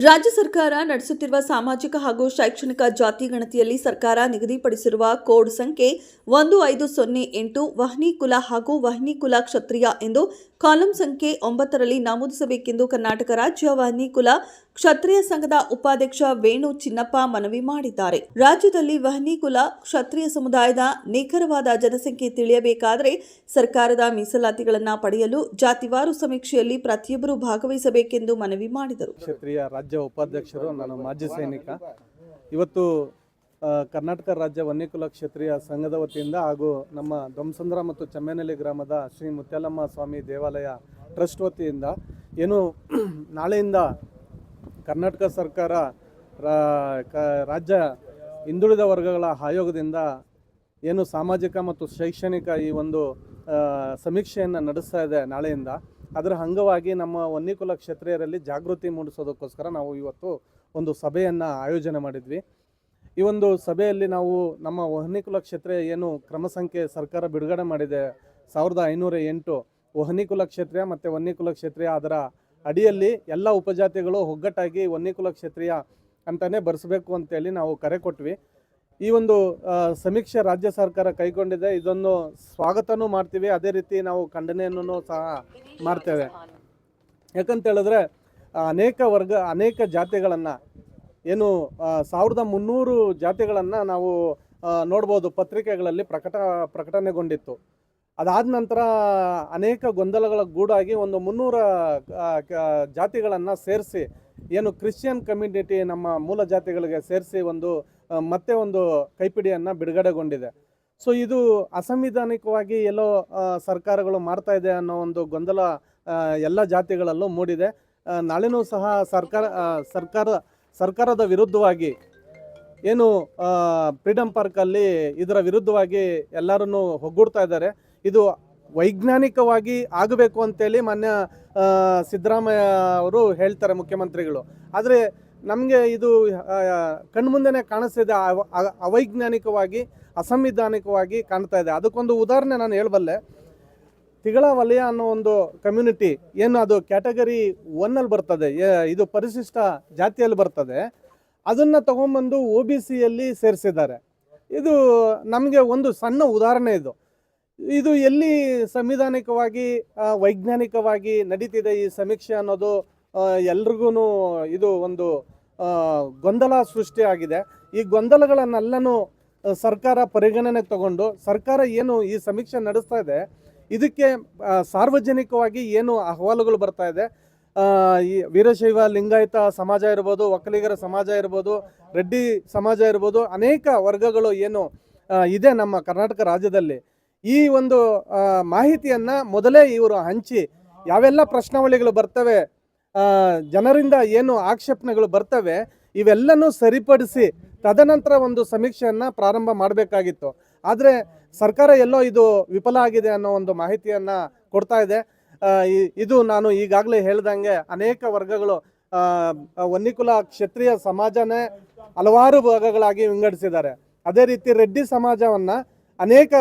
ರಾಜ್ಯ ಸರ್ಕಾರ ನಡೆಸುತ್ತಿರುವ ಸಾಮಾಜಿಕ ಹಾಗೂ ಶೈಕ್ಷಣಿಕ ಜಾತಿ ಗಣತಿಯಲ್ಲಿ ಸರ್ಕಾರ ನಿಗದಿಪಡಿಸಿರುವ ಕೋಡ್ ಸಂಖ್ಯೆ ಒಂದು ಐದು ಸೊನ್ನೆ ಎಂಟು ವಹ್ನಿ ಕುಲ ಹಾಗೂ ವಹ್ನಿ ಕುಲ ಕ್ಷತ್ರಿಯ ಎಂದು ಕಾಲಂ ಸಂಖ್ಯೆ ಒಂಬತ್ತರಲ್ಲಿ ನಮೂದಿಸಬೇಕೆಂದು ಕರ್ನಾಟಕ ರಾಜ್ಯ ವಹನಿಕುಲ ಕ್ಷತ್ರಿಯ ಸಂಘದ ಉಪಾಧ್ಯಕ್ಷ ವೇಣು ಚಿನ್ನಪ್ಪ ಮನವಿ ಮಾಡಿದ್ದಾರೆ. ರಾಜ್ಯದಲ್ಲಿ ವಹನಿಕುಲ ಕ್ಷತ್ರಿಯ ಸಮುದಾಯದ ನಿಖರವಾದ ಜನಸಂಖ್ಯೆ ತಿಳಿಯಬೇಕಾದರೆ ಸರ್ಕಾರದ ಮೀಸಲಾತಿಗಳನ್ನು ಪಡೆಯಲು ಜಾತಿವಾರು ಸಮೀಕ್ಷೆಯಲ್ಲಿ ಪ್ರತಿಯೊಬ್ಬರು ಭಾಗವಹಿಸಬೇಕೆಂದು ಮನವಿ ಮಾಡಿದರು. ಕ್ಷತ್ರಿಯ ರಾಜ್ಯ ಉಪಾಧ್ಯಕ್ಷರು ನಾನು ಮಾಜಿ ಸೈನಿಕ. ಇವತ್ತು ಕರ್ನಾಟಕ ರಾಜ್ಯ ವನ್ಯಕುಲ ಕ್ಷೇತ್ರೀಯ ಸಂಘದ ವತಿಯಿಂದ ಹಾಗೂ ನಮ್ಮ ಧ್ವಂಸಂದ್ರ ಮತ್ತು ಚೆಮ್ಮೇನಹಳ್ಳಿ ಗ್ರಾಮದ ಶ್ರೀ ಮುತ್ಯಾಲಮ್ಮ ಸ್ವಾಮಿ ದೇವಾಲಯ ಟ್ರಸ್ಟ್ ವತಿಯಿಂದ ಏನು ನಾಳೆಯಿಂದ ಕರ್ನಾಟಕ ಸರ್ಕಾರ ರಾಜ್ಯ ಹಿಂದುಳಿದ ವರ್ಗಗಳ ಆಯೋಗದಿಂದ ಏನು ಸಾಮಾಜಿಕ ಮತ್ತು ಶೈಕ್ಷಣಿಕ ಈ ಒಂದು ಸಮೀಕ್ಷೆಯನ್ನು ನಡೆಸ್ತಾ ಇದೆ ನಾಳೆಯಿಂದ. ಅದರ ಅಂಗವಾಗಿ ನಮ್ಮ ವನ್ಯಕುಲ ಕ್ಷತ್ರಿಯರಲ್ಲಿ ಜಾಗೃತಿ ಮೂಡಿಸೋದಕ್ಕೋಸ್ಕರ ನಾವು ಇವತ್ತು ಒಂದು ಸಭೆಯನ್ನು ಆಯೋಜನೆ ಮಾಡಿದ್ವಿ. ಈ ಒಂದು ಸಭೆಯಲ್ಲಿ ನಾವು ನಮ್ಮ ವಹನಿಕುಲ ಕ್ಷೇತ್ರ ಏನು ಕ್ರಮ ಸಂಖ್ಯೆ ಸರ್ಕಾರ ಬಿಡುಗಡೆ ಮಾಡಿದೆ ಸಾವಿರದ ಐನೂರ ಎಂಟು ವಹನಿಕುಲ ಕ್ಷೇತ್ರ ಮತ್ತು ವನ್ಯಕುಲ ಕ್ಷೇತ್ರ ಅದರ ಅಡಿಯಲ್ಲಿ ಎಲ್ಲ ಉಪಜಾತಿಗಳು ಒಗ್ಗಟ್ಟಾಗಿ ವನ್ಯಕುಲ ಕ್ಷೇತ್ರೀಯ ಅಂತಲೇ ಬರೆಸಬೇಕು ಅಂತೇಳಿ ನಾವು ಕರೆ ಕೊಟ್ವಿ. ಈ ಒಂದು ಸಮೀಕ್ಷೆ ರಾಜ್ಯ ಸರ್ಕಾರ ಕೈಗೊಂಡಿದೆ. ಇದನ್ನು ಸ್ವಾಗತನೂ ಮಾಡ್ತೀವಿ. ಅದೇ ರೀತಿ ನಾವು ಖಂಡನೆಯನ್ನು ಸಹ ಮಾಡ್ತೇವೆ. ಯಾಕಂತ ಹೇಳಿದ್ರೆ ಅನೇಕ ವರ್ಗ, ಅನೇಕ ಜಾತಿಗಳನ್ನು ಏನು ಸಾವಿರದ ಮುನ್ನೂರು ಜಾತಿಗಳನ್ನು ನಾವು ನೋಡ್ಬೋದು ಪತ್ರಿಕೆಗಳಲ್ಲಿ ಪ್ರಕಟ ಪ್ರಕಟಣೆಗೊಂಡಿತ್ತು ಅದಾದ ನಂತರ ಅನೇಕ ಗೊಂದಲಗಳ ಗೂಡಾಗಿ ಒಂದು ಮುನ್ನೂರ ಜಾತಿಗಳನ್ನು ಸೇರಿಸಿ, ಏನು ಕ್ರಿಶ್ಚಿಯನ್ ಕಮ್ಯುನಿಟಿ ನಮ್ಮ ಮೂಲ ಜಾತಿಗಳಿಗೆ ಸೇರಿಸಿ ಒಂದು ಮತ್ತೆ ಒಂದು ಕೈಪಿಡಿಯನ್ನು ಬಿಡುಗಡೆಗೊಂಡಿದೆ. ಸೊ, ಇದು ಅಸಂವಿಧಾನಿಕವಾಗಿ ಎಲ್ಲೋ ಸರ್ಕಾರಗಳು ಮಾಡ್ತಾ ಇದೆ ಅನ್ನೋ ಒಂದು ಗೊಂದಲ ಎಲ್ಲ ಜಾತಿಗಳಲ್ಲೂ ಮೂಡಿದೆ. ನಾಳೆನೂ ಸಹ ಸರ್ಕಾರ ಸರ್ಕಾರ ಸರ್ಕಾರದ ವಿರುದ್ಧವಾಗಿ ಏನು ಫ್ರೀಡಮ್ ಪಾರ್ಕಲ್ಲಿ ಇದರ ವಿರುದ್ಧವಾಗಿ ಎಲ್ಲರನ್ನು ಒಗ್ಗೂಡ್ತಾ ಇದ್ದಾರೆ. ಇದು ವೈಜ್ಞಾನಿಕವಾಗಿ ಆಗಬೇಕು ಅಂತೇಳಿ ಮಾನ್ಯ ಸಿದ್ದರಾಮಯ್ಯ ಅವರು ಹೇಳ್ತಾರೆ ಮುಖ್ಯಮಂತ್ರಿಗಳು. ಆದರೆ ನಮಗೆ ಇದು ಕಣ್ಮುಂದೆ ಕಣ್ಮುಂದೆನೇ ಕಾಣಿಸ್ತಿದೆ ಅವೈಜ್ಞಾನಿಕವಾಗಿ, ಅಸಂವಿಧಾನಿಕವಾಗಿ ಕಾಣ್ತಾ ಇದೆ. ಅದಕ್ಕೊಂದು ಉದಾಹರಣೆ ನಾನು ಹೇಳಬಲ್ಲೆ. ತಿಗಳ ವಲಯ ಅನ್ನೋ ಒಂದು ಕಮ್ಯುನಿಟಿ ಏನು ಅದು ಕ್ಯಾಟಗರಿ ಒನ್ನಲ್ಲಿ ಬರ್ತದೆ ಇದು ಪರಿಶಿಷ್ಟ ಜಾತಿಯಲ್ಲಿ ಬರ್ತದೆ, ಅದನ್ನು ತಗೊಂಬಂದು ಒ ಬಿ ಸಿಯಲ್ಲಿ ಸೇರಿಸಿದ್ದಾರೆ. ಇದು ನಮಗೆ ಒಂದು ಸಣ್ಣ ಉದಾಹರಣೆ ಇದು. ಇದು ಎಲ್ಲಿ ಸಂವಿಧಾನಿಕವಾಗಿ ವೈಜ್ಞಾನಿಕವಾಗಿ ನಡೀತಿದೆ ಈ ಸಮೀಕ್ಷೆ ಅನ್ನೋದು ಎಲ್ರಿಗೂ ಇದು ಒಂದು ಗೊಂದಲ ಸೃಷ್ಟಿಯಾಗಿದೆ ಈ ಗೊಂದಲಗಳನ್ನೆಲ್ಲನೂ ಸರ್ಕಾರ ಪರಿಗಣನೆಗೆ ತಗೊಂಡು, ಸರ್ಕಾರ ಏನು ಈ ಸಮೀಕ್ಷೆ ನಡೆಸ್ತಾ ಇದೆ ಇದಕ್ಕೆ ಸಾರ್ವಜನಿಕವಾಗಿ ಏನು ಅಹವಾಲುಗಳು ಬರ್ತಾ ಇದೆ? ಈ ವೀರಶೈವ ಲಿಂಗಾಯತ ಸಮಾಜ ಇರ್ಬೋದು, ಒಕ್ಕಲಿಗರ ಸಮಾಜ ಇರ್ಬೋದು, ರೆಡ್ಡಿ ಸಮಾಜ ಇರ್ಬೋದು, ಅನೇಕ ವರ್ಗಗಳು ಏನು ಇದೆ ನಮ್ಮ ಕರ್ನಾಟಕ ರಾಜ್ಯದಲ್ಲಿ. ಈ ಒಂದು ಮಾಹಿತಿಯನ್ನು ಮೊದಲೇ ಇವರು ಹಂಚಿ, ಯಾವೆಲ್ಲ ಪ್ರಶ್ನಾವಳಿಗಳು ಬರ್ತವೆ ಜನರಿಂದ ಏನು ಆಕ್ಷೇಪಣೆಗಳು ಬರ್ತವೆ, ಇವೆಲ್ಲನೂ ಸರಿಪಡಿಸಿ ತದನಂತರ ಒಂದು ಸಮೀಕ್ಷೆಯನ್ನು ಪ್ರಾರಂಭ ಮಾಡಬೇಕಾಗಿತ್ತು. ಆದರೆ ಸರ್ಕಾರ ಎಲ್ಲೋ ಇದು ವಿಫಲ ಆಗಿದೆ ಅನ್ನೋ ಒಂದು ಮಾಹಿತಿಯನ್ನ ಕೊಡ್ತಾ ಇದೆ. ಇದು ನಾನು ಈಗಾಗಲೇ ಹೇಳ್ದಂಗೆ ಅನೇಕ ವರ್ಗಗಳು ವನ್ನಿಕುಲ ಕ್ಷತ್ರಿಯ ಸಮಾಜನೇ ಹಲವಾರು ಭಾಗಗಳಾಗಿ ವಿಂಗಡಿಸಿದ್ದಾರೆ. ಅದೇ ರೀತಿ ರೆಡ್ಡಿ ಸಮಾಜವನ್ನ ಅನೇಕ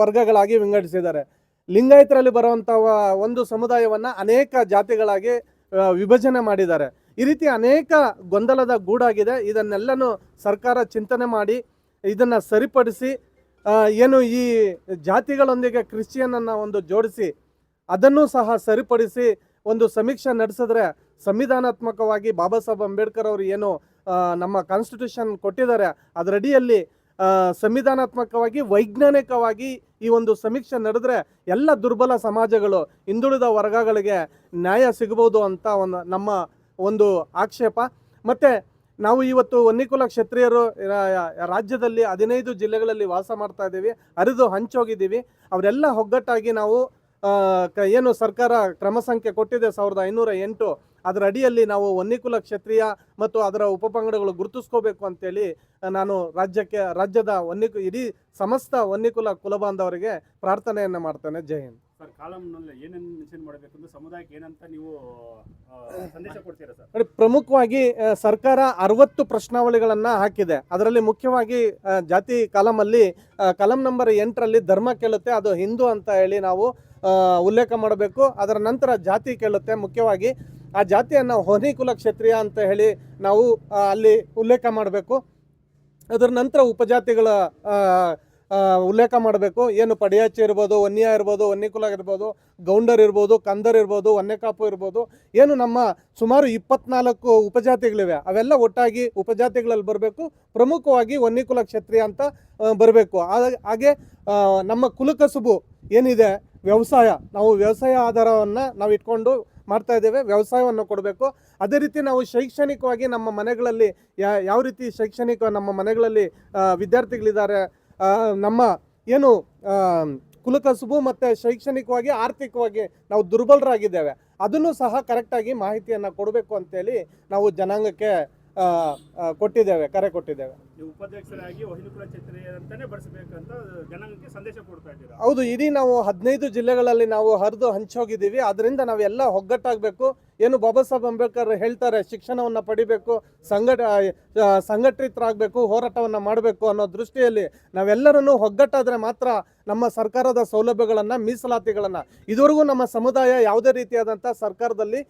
ವರ್ಗಗಳಾಗಿ ವಿಂಗಡಿಸಿದ್ದಾರೆ. ಲಿಂಗಾಯತರಲ್ಲಿ ಬರುವಂಥ ಒಂದು ಸಮುದಾಯವನ್ನ ಅನೇಕ ಜಾತಿಗಳಾಗಿ ವಿಭಜನೆ ಮಾಡಿದ್ದಾರೆ. ಈ ರೀತಿ ಅನೇಕ ಗೊಂದಲದ ಗೂಡಾಗಿದೆ. ಇದನ್ನೆಲ್ಲನೂ ಸರ್ಕಾರ ಚಿಂತನೆ ಮಾಡಿ, ಇದನ್ನ ಸರಿಪಡಿಸಿ ಏನು ಈ ಜಾತಿಗಳೊಂದಿಗೆ ಕ್ರಿಶ್ಚಿಯನನ್ನು ಒಂದು ಜೋಡಿಸಿ ಅದನ್ನು ಸಹ ಸರಿಪಡಿಸಿ ಒಂದು ಸಮೀಕ್ಷೆ ನಡೆಸಿದ್ರೆ ಸಂವಿಧಾನಾತ್ಮಕವಾಗಿ ಬಾಬಾ ಸಾಹೇಬ್ ಅಂಬೇಡ್ಕರ್ ಅವರು ಏನು ನಮ್ಮ ಕಾನ್ಸ್ಟಿಟ್ಯೂಷನ್ ಕೊಟ್ಟಿದ್ದಾರೆ, ಅದರಡಿಯಲ್ಲಿ ಸಂವಿಧಾನಾತ್ಮಕವಾಗಿ ವೈಜ್ಞಾನಿಕವಾಗಿ ಈ ಒಂದು ಸಮೀಕ್ಷೆ ನಡೆದ್ರೆ ಎಲ್ಲ ದುರ್ಬಲ ಸಮಾಜಗಳು, ಹಿಂದುಳಿದ ವರ್ಗಗಳಿಗೆ ನ್ಯಾಯ ಸಿಗಬಹುದು ಅಂತ ಒಂದು ನಮ್ಮ ಒಂದು ಆಕ್ಷೇಪ. ಮತ್ತು ನಾವು ಇವತ್ತು ವನ್ನಿಕುಲ ಕ್ಷತ್ರಿಯರು ರಾಜ್ಯದಲ್ಲಿ ಹದಿನೈದು ಜಿಲ್ಲೆಗಳಲ್ಲಿ ವಾಸ ಮಾಡ್ತಾ ಇದ್ದೀವಿ, ಹರಿದು ಹಂಚೋಗಿದ್ದೀವಿ. ಅವರೆಲ್ಲ ಒಗ್ಗಟ್ಟಾಗಿ ನಾವು ಏನು ಸರ್ಕಾರ ಕ್ರಮ ಸಂಖ್ಯೆ ಕೊಟ್ಟಿದೆ ಸಾವಿರದ ಐನೂರ ಎಂಟು, ಅದರ ಅಡಿಯಲ್ಲಿ ನಾವು ವನ್ನಿಕುಲ ಕ್ಷತ್ರಿಯ ಮತ್ತು ಅದರ ಉಪಪಂಗಡಗಳು ಗುರುತಿಸ್ಕೋಬೇಕು ಅಂತೇಳಿ ನಾನು ರಾಜ್ಯಕ್ಕೆ, ರಾಜ್ಯದ ವನ್ನಿಕು, ಇಡೀ ಸಮಸ್ತ ವನ್ನಿಕುಲ ಕುಲಬಾಂಧವರಿಗೆ ಪ್ರಾರ್ಥನೆಯನ್ನು ಮಾಡ್ತೇನೆ. ಜೈ ಹಿಂದ್. ಕಾಲಂನಲ್ಲಿ ಏನೇನು ಮೆನ್ಷನ್ ಮಾಡಬೇಕು ಅಂದ್ರೆ ಸಮುದಾಯಕ್ಕೆ ಏನಂತ ನೀವು ಸಂದೇಶ ಕೊಡ್ತೀರಾ ಸರ್? ಪ್ರಮುಖವಾಗಿ ಸರ್ಕಾರ ಅರವತ್ತು ಪ್ರಶ್ನಾವಳಿಗಳನ್ನು ಹಾಕಿದೆ. ಅದರಲ್ಲಿ ಮುಖ್ಯವಾಗಿ ಜಾತಿ ಕಾಲಮಲ್ಲಿ ಕಾಲಂ ನಂಬರ್ ಎಂಟರಲ್ಲಿ ಧರ್ಮ ಕೇಳುತ್ತೆ, ಅದು ಹಿಂದೂ ಅಂತ ಹೇಳಿ ನಾವು ಉಲ್ಲೇಖ ಮಾಡಬೇಕು. ಅದರ ನಂತರ ಜಾತಿ ಕೇಳುತ್ತೆ. ಮುಖ್ಯವಾಗಿ, ಆ ಜಾತಿಯನ್ನು ಹೊನಿ ಕುಲ ಕ್ಷತ್ರಿಯ ಅಂತ ಹೇಳಿ ನಾವು ಅಲ್ಲಿ ಉಲ್ಲೇಖ ಮಾಡಬೇಕು. ಅದರ ನಂತರ ಉಪಜಾತಿಗಳ ಉಲ್ಲೇಖ ಮಾಡಬೇಕು. ಏನು ಪಡಿಯಾಚಿ ಇರ್ಬೋದು, ವನ್ಯ ಇರ್ಬೋದು ವನ್ಯಕುಲ ಇರ್ಬೋದು, ಗೌಂಡರ್ ಇರ್ಬೋದು, ಕಂದರ್ ಇರ್ಬೋದು, ವನ್ಯಕಾಪು ಇರ್ಬೋದು, ಏನು ನಮ್ಮ ಸುಮಾರು ಇಪ್ಪತ್ನಾಲ್ಕು ಉಪಜಾತಿಗಳಿವೆ. ಅವೆಲ್ಲ ಒಟ್ಟಾಗಿ ಉಪಜಾತಿಗಳಲ್ಲಿ ಬರಬೇಕು. ಪ್ರಮುಖವಾಗಿ ವನ್ಯಕುಲ ಕ್ಷತ್ರಿಯ ಅಂತ ಬರಬೇಕು. ಹಾಗೆ ನಮ್ಮ ಕುಲಕಸುಬು ಏನಿದೆ? ವ್ಯವಸಾಯ. ನಾವು ವ್ಯವಸಾಯ ಆಧಾರವನ್ನು ನಾವು ಇಟ್ಕೊಂಡು ಮಾಡ್ತಾ ಇದ್ದೇವೆ. ವ್ಯವಸಾಯವನ್ನು ಕೊಡಬೇಕು. ಅದೇ ರೀತಿ ನಾವು ಶೈಕ್ಷಣಿಕವಾಗಿ ನಮ್ಮ ಮನೆಗಳಲ್ಲಿ ಯಾವ ರೀತಿ ಶೈಕ್ಷಣಿಕ ನಮ್ಮ ಮನೆಗಳಲ್ಲಿ ವಿದ್ಯಾರ್ಥಿಗಳಿದ್ದಾರೆ ನಮ್ಮ ಏನು ಕುಲಕಸುಬು ಮತ್ತು ಶೈಕ್ಷಣಿಕವಾಗಿ, ಆರ್ಥಿಕವಾಗಿ ನಾವು ದುರ್ಬಲರಾಗಿದ್ದೇವೆ. ಅದನ್ನು ಸಹ ಕರೆಕ್ಟಾಗಿ ಮಾಹಿತಿಯನ್ನು ಕೊಡಬೇಕು ಅಂತೇಳಿ ನಾವು ಜನಾಂಗಕ್ಕೆ ಕೊಟ್ಟಿದ್ದೇವೆ ಕರೆ ಕೊಟ್ಟಿದ್ದೇವೆ. ಹೌದು ಇಡೀ ನಾವು ಹದಿನೈದು ಜಿಲ್ಲೆಗಳಲ್ಲಿ ನಾವು ಹರಿದು ಹಂಚೋಗಿದ್ದೀವಿ. ಅದರಿಂದ ನಾವೆಲ್ಲ ಒಗ್ಗಟ್ಟಾಗಬೇಕು. ಏನು ಬಾಬಾ ಸಾಹೇಬ್ ಅಂಬೇಡ್ಕರ್ ಹೇಳ್ತಾರೆ ಶಿಕ್ಷಣವನ್ನು ಪಡಿಬೇಕು ಸಂಘಟ ಸಂಘಟಿತರಾಗಬೇಕು ಹೋರಾಟವನ್ನು ಮಾಡಬೇಕು ಅನ್ನೋ ದೃಷ್ಟಿಯಲ್ಲಿ ನಾವೆಲ್ಲರನ್ನು ಒಗ್ಗಟ್ಟಾದರೆ ಮಾತ್ರ ನಮ್ಮ ಸರ್ಕಾರದ ಸೌಲಭ್ಯಗಳನ್ನು ಮೀಸಲಾತಿಗಳನ್ನು ಇದುವರೆಗೂ ನಮ್ಮ ಸಮುದಾಯ ಯಾವುದೇ ರೀತಿಯಾದಂಥ ಸರ್ಕಾರದಲ್ಲಿ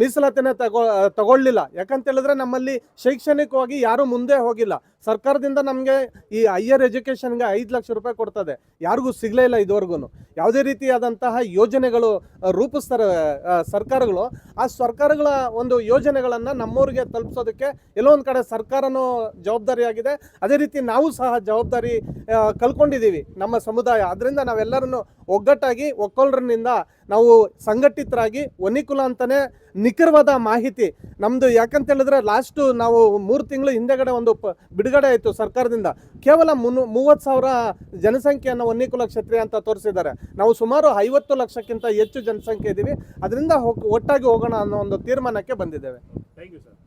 ಮೀಸಲಾತಿನ ತಗೋ ತಗೊಳ್ಳಿಲ್ಲ. ಯಾಕಂತ ಹೇಳಿದ್ರೆ ನಮ್ಮಲ್ಲಿ ಶೈಕ್ಷಣಿಕವಾಗಿ ಯಾರೂ ಮುಂದೆ ಹೋಗಿಲ್ಲ. ಸರ್ಕಾರದಿಂದ ನಮಗೆ ಈ ಹೈಯರ್ ಎಜುಕೇಷನ್ಗೆ ಐದು ಲಕ್ಷ ರೂಪಾಯಿ ಕೊಡ್ತದೆ. ಯಾರಿಗೂ ಸಿಗಲೇ ಇಲ್ಲ ಇದುವರೆಗೂ ಯಾವುದೇ ರೀತಿಯಾದಂತಹ ಯೋಜನೆಗಳು ರೂಪಿಸ್ತಾರೆ ಸರ್ಕಾರಗಳು. ಆ ಸರ್ಕಾರಗಳ ಒಂದು ಯೋಜನೆಗಳನ್ನು ನಮ್ಮೂರಿಗೆ ತಲುಪಿಸೋದಕ್ಕೆ ಎಲ್ಲೋ ಒಂದು ಕಡೆ ಸರ್ಕಾರನೂ ಜವಾಬ್ದಾರಿಯಾಗಿದೆ. ಅದೇ ರೀತಿ ನಾವು ಸಹ ಜವಾಬ್ದಾರಿ ಕಲ್ಕೊಂಡಿದ್ದೀವಿ ನಮ್ಮ ಸಮುದಾಯ. ಅದರಿಂದ ನಾವೆಲ್ಲರನ್ನು ಒಗ್ಗಟ್ಟಾಗಿ ಒಕ್ಕೊಲ್ರನ್ನಿಂದ ನಾವು ಸಂಘಟಿತರಾಗಿ ಒನಿಕುಲ ಅಂತಲೇ ನಿಖರವಾದ ಮಾಹಿತಿ. ನಮ್ಮದು ಯಾಕಂತ ಹೇಳಿದ್ರೆ ಲಾಸ್ಟು ನಾವು ಮೂರು ತಿಂಗಳು ಹಿಂದೆಗಡೆ ಒಂದು ಪ, ಬಿಡುಗಡೆ ಆಯಿತು ಸರ್ಕಾರದಿಂದ. ಕೇವಲ ಮುನ್ನೂ, ಮೂವತ್ತು ಸಾವಿರ ಜನಸಂಖ್ಯೆಯನ್ನು ಒನ್ನಿಕುಲ ಕ್ಷತ್ರಿಯ ಅಂತ ತೋರಿಸಿದ್ದಾರೆ. ನಾವು ಸುಮಾರು ಐವತ್ತು ಲಕ್ಷಕ್ಕಿಂತ ಹೆಚ್ಚು ಜನಸಂಖ್ಯೆ ಇದ್ದೀವಿ ಅದರಿಂದ ಒಟ್ಟಾಗಿ ಹೋಗೋಣ ಅನ್ನೋ ಒಂದು ತೀರ್ಮಾನಕ್ಕೆ ಬಂದಿದ್ದೇವೆ. Thank you sir